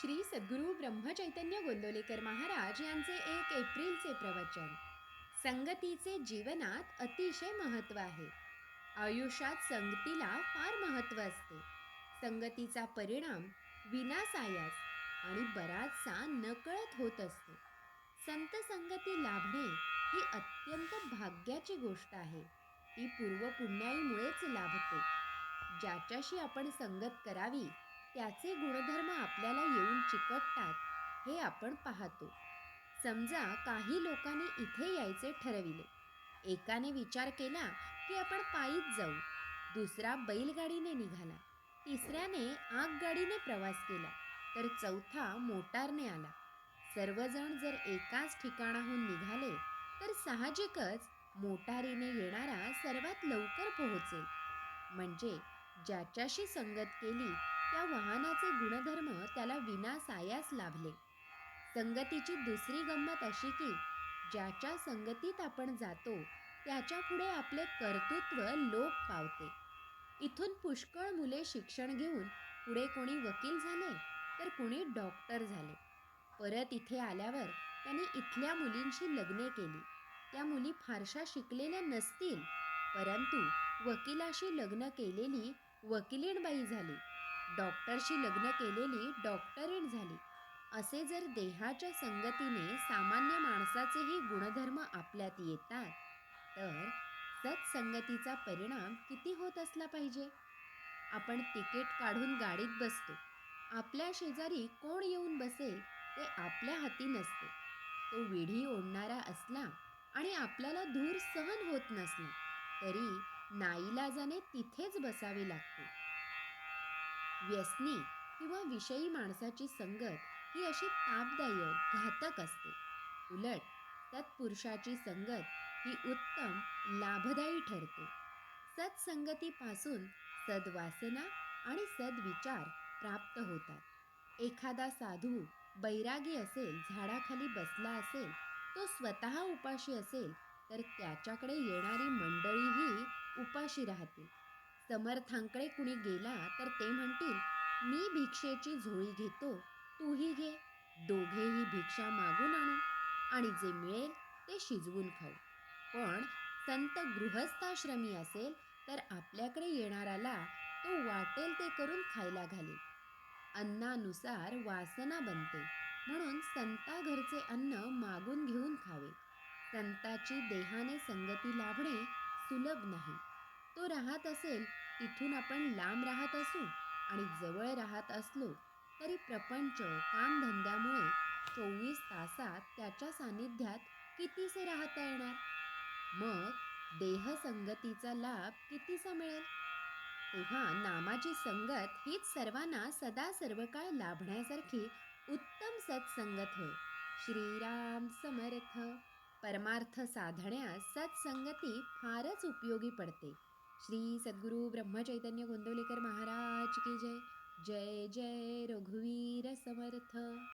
श्री सद्गुरू ब्रह्मचैतन्य गोंदवलेकर महाराज यांचे एक एप्रिलचे प्रवचन. संगतीचे जीवनात अतिशय महत्त्व आहे. आयुष्यात संगतीला फार महत्त्व असते. संगतीचा परिणाम विनासायास आणि बराचसा नकळत होत असतो. संत संगती लाभणे ही अत्यंत भाग्याची गोष्ट आहे. ती पूर्वपुण्याईमुळेच लाभते. ज्याच्याशी आपण संगत करावी त्याचे गुणधर्म आपल्याला येऊन चिकटतात हे आपण पाहतो. समजा काही लोकांनी इथे यायचे ठरविले. एकाने विचार केला की आपण पायीच जाऊ. दुसरा बैलगाडीने निघाला. तिसऱ्याने आगगाडीने प्रवास केला. तर चौथा मोटारने आला. सर्वजण जर एकाच ठिकाणाहून निघाले तर साहजिकच मोटारीने येणारा सर्वात लवकर पोहोचेल. म्हणजे ज्याच्याशी संगत केली त्या वाहनाचे गुणधर्म त्याला विनासायास लाभले. संगतीची दुसरी गंमत अशी की ज्याच्या संगतीत आपण जातो त्याच्या पुढे आपले कर्तृत्व लोक पावते. इथून पुष्कळ मुले शिक्षण घेऊन पुढे कोणी वकील झाले तर कोणी डॉक्टर झाले. परत इथे आल्यावर त्यांनी इथल्या मुलींशी लग्ने केली. त्या मुली फारशा शिकलेल्या नसतील परंतु वकिलाशी लग्न केलेली वकिलीणबाई झाली. डॉक्टरशी लग्न केलेली डॉक्टरीण झाली. असे जर देहाच्या संगतीने सामान्य माणसाचेही गुणधर्म आपल्यात येतात तर सत्संगतीचा परिणाम किती होत असला पाहिजे? आपण तिकीट काढून गाडीत बसतो. आपल्या शेजारी कोण येऊन बसेल ते आपल्या हाती नसते. तो विढी ओढणारा असला आणि आपल्याला धूर सहन होत नसला तरी नाईलाजाने तिथेच बसावे लागते. व्यसनी किंवा विषयी माणसाची संगत ही अशी तापदायक घातक असते. उलट तत्पुरुषाची संगत ही उत्तम लाभदायी ठरते. सत्संगतीपासून सद्वासना आणि सद्विचार प्राप्त होतात. एखादा साधू बैरागी असेल झाडाखाली बसला असेल तो स्वतः उपाशी असेल तर त्याच्याकडे येणारी मंडळीही उपाशी राहतील समर्थांकडे कुणी गेला तर ते म्हणतील मी भिक्षेची झोळी घेतो तूही घे. दोघेही भिक्षा मागून आणू आणि जे मिळेल ते शिजवून खाऊ. पण संत गृहस्थाश्रमी असेल तर आपल्याकडे येणाराला तो वाटेल ते करून खायला घालेल अन्नानुसार वासना बनते. म्हणून संता घरचे अन्न मागून घेऊन खावे. संताची देहाने संगती लाभणे सुलभ नाही. तो राहत असेल तिथून आपण लांब राहत असू आणि जवळ राहत असलो तरी प्रपंच कामधंद्यामुळे चोवीस तासात त्याच्या सानिध्यात कितीसे राहता येणार? मग देहसंगतीचा लाभ कितीचा मिळेल? तेव्हा नामाची संगत हीच सर्वांना सदा सर्व काळ लाभण्यासारखी उत्तम सत्संगत होय. श्रीराम समर्थ. परमार्थ साधण्यास सत्संगती फारच उपयोगी पडते. श्री सद्गुरू ब्रह्मचैतन्य गोंदवलेकर महाराज की जय. जय जय रघुवीर समर्थ.